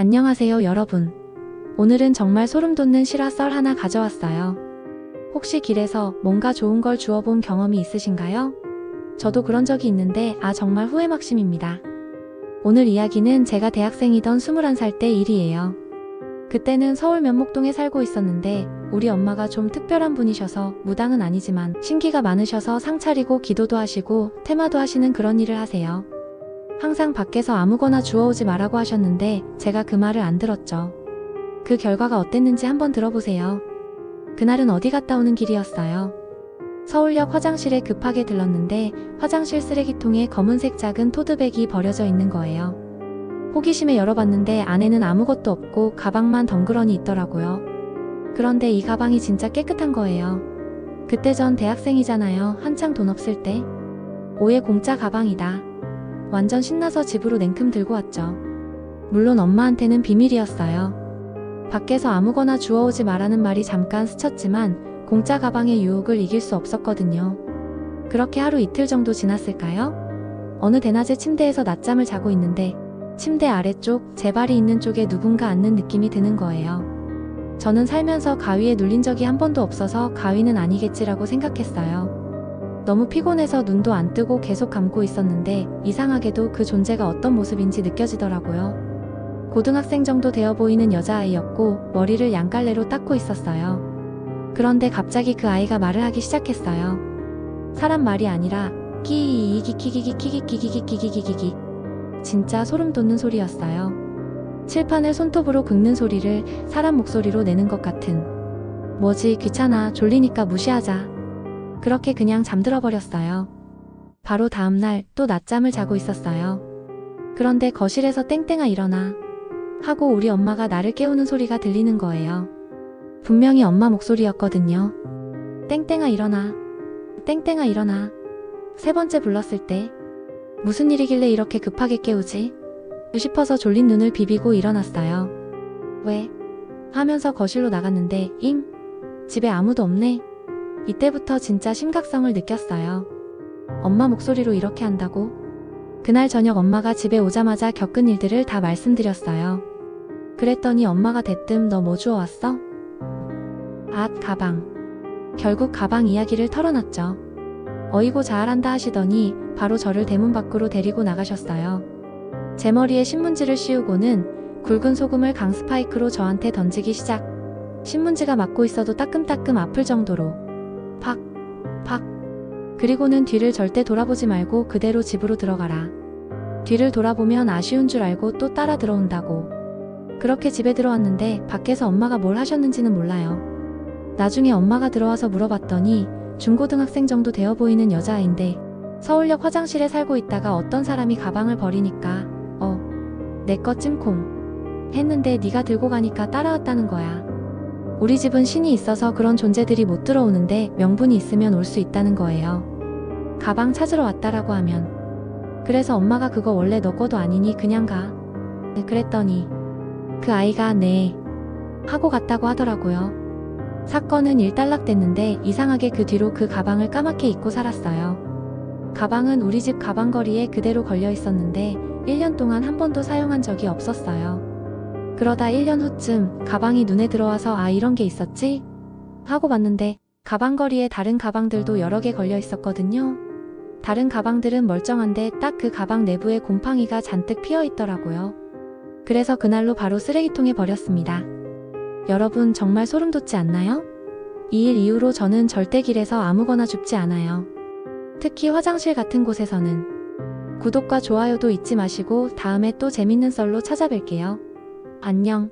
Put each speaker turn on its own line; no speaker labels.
안녕하세요, 여러분. 오늘은 정말 소름 돋는 실화 썰 하나 가져왔어요. 혹시 길에서 뭔가 좋은 걸 주워본 경험이 있으신가요? 저도 그런 적이 있는데, 아, 정말 후회막심입니다. 오늘 이야기는 제가 대학생이던 21살 때 일이에요. 그때는 서울 면목동에 살고 있었는데, 우리 엄마가 좀 특별한 분이셔서, 무당은 아니지만, 신기가 많으셔서 상 차리고 기도도 하시고, 테마도 하시는 그런 일을 하세요. 항상 밖에서 아무거나 주워오지 말라고 하셨는데 제가 그 말을 안 들었죠. 그 결과가 어땠는지 한번 들어보세요. 그날은 어디 갔다 오는 길이었어요. 서울역 화장실에 급하게 들렀는데 화장실 쓰레기통에 검은색 작은 토드백이 버려져 있는 거예요. 호기심에 열어봤는데 안에는 아무것도 없고 가방만 덩그러니 있더라고요. 그런데 이 가방이 진짜 깨끗한 거예요. 그때 전 대학생이잖아요. 한창 돈 없을 때. 오해 공짜 가방이다. 완전 신나서 집으로 냉큼 들고 왔죠. 물론 엄마한테는 비밀이었어요. 밖에서 아무거나 주워오지 말라는 말이 잠깐 스쳤지만 공짜 가방의 유혹을 이길 수 없었거든요. 그렇게 하루 이틀 정도 지났을까요? 어느 대낮에 침대에서 낮잠을 자고 있는데 침대 아래쪽 제 발이 있는 쪽에 누군가 앉는 느낌이 드는 거예요. 저는 살면서 가위에 눌린 적이 한 번도 없어서 가위는 아니겠지라고 생각했어요. 너무 피곤해서 눈도 안 뜨고 계속 감고 있었는데 이상하게도 그 존재가 어떤 모습인지 느껴지더라고요. 고등학생 정도 되어 보이는 여자아이였고 머리를 양갈래로 닦고 있었어요. 그런데 갑자기 그 아이가 말을 하기 시작했어요. 사람 말이 아니라 끼기기기기기기기기기기기기기 진짜 소름 돋는 소리였어요. 칠판을 손톱으로 긁는 소리를 사람 목소리로 내는 것 같은 뭐지 귀찮아 졸리니까 무시하자 그렇게 그냥 잠들어 버렸어요. 바로 다음날 또 낮잠을 자고 있었어요. 그런데 거실에서 땡땡아 일어나 하고 우리 엄마가 나를 깨우는 소리가 들리는 거예요. 분명히 엄마 목소리였거든요. 땡땡아 일어나. 땡땡아 일어나. 세 번째 불렀을 때 무슨 일이길래 이렇게 급하게 깨우지? 싶어서 졸린 눈을 비비고 일어났어요. 왜? 하면서 거실로 나갔는데 잉? 집에 아무도 없네. 이때부터 진짜 심각성을 느꼈어요. 엄마 목소리로 이렇게 한다고? 그날 저녁 엄마가 집에 오자마자 겪은 일들을 다 말씀드렸어요. 그랬더니 엄마가 대뜸 너 뭐 주워왔어? 앗, 가방. 결국 가방 이야기를 털어놨죠. 어이고 잘한다 하시더니 바로 저를 대문 밖으로 데리고 나가셨어요. 제 머리에 신문지를 씌우고는 굵은 소금을 강스파이크로 저한테 던지기 시작. 신문지가 맞고 있어도 따끔따끔 아플 정도로 팍, 팍. 그리고는 뒤를 절대 돌아보지 말고 그대로 집으로 들어가라. 뒤를 돌아보면 아쉬운 줄 알고 또 따라 들어온다고. 그렇게 집에 들어왔는데 밖에서 엄마가 뭘 하셨는지는 몰라요. 나중에 엄마가 들어와서 물어봤더니 중고등학생 정도 되어 보이는 여자아인데 서울역 화장실에 살고 있다가 어떤 사람이 가방을 버리니까 어, 내 거 찜콩 했는데 네가 들고 가니까 따라왔다는 거야. 우리 집은 신이 있어서 그런 존재들이 못 들어오는데 명분이 있으면 올 수 있다는 거예요. 가방 찾으러 왔다라고 하면. 그래서 엄마가 그거 원래 너 거도 아니니 그냥 가. 네, 그랬더니 그 아이가 네 하고 갔다고 하더라고요. 사건은 일단락됐는데 이상하게 그 뒤로 그 가방을 까맣게 잊고 살았어요. 가방은 우리 집 가방거리에 그대로 걸려 있었는데 1년 동안 한 번도 사용한 적이 없었어요. 그러다 1년 후쯤 가방이 눈에 들어와서 아 이런 게 있었지? 하고 봤는데 가방거리에 다른 가방들도 여러 개 걸려 있었거든요. 다른 가방들은 멀쩡한데 딱 그 가방 내부에 곰팡이가 잔뜩 피어 있더라고요. 그래서 그날로 바로 쓰레기통에 버렸습니다. 여러분 정말 소름 돋지 않나요? 이 일 이후로 저는 절대 길에서 아무거나 줍지 않아요. 특히 화장실 같은 곳에서는 구독과 좋아요도 잊지 마시고 다음에 또 재밌는 썰로 찾아뵐게요. 안녕.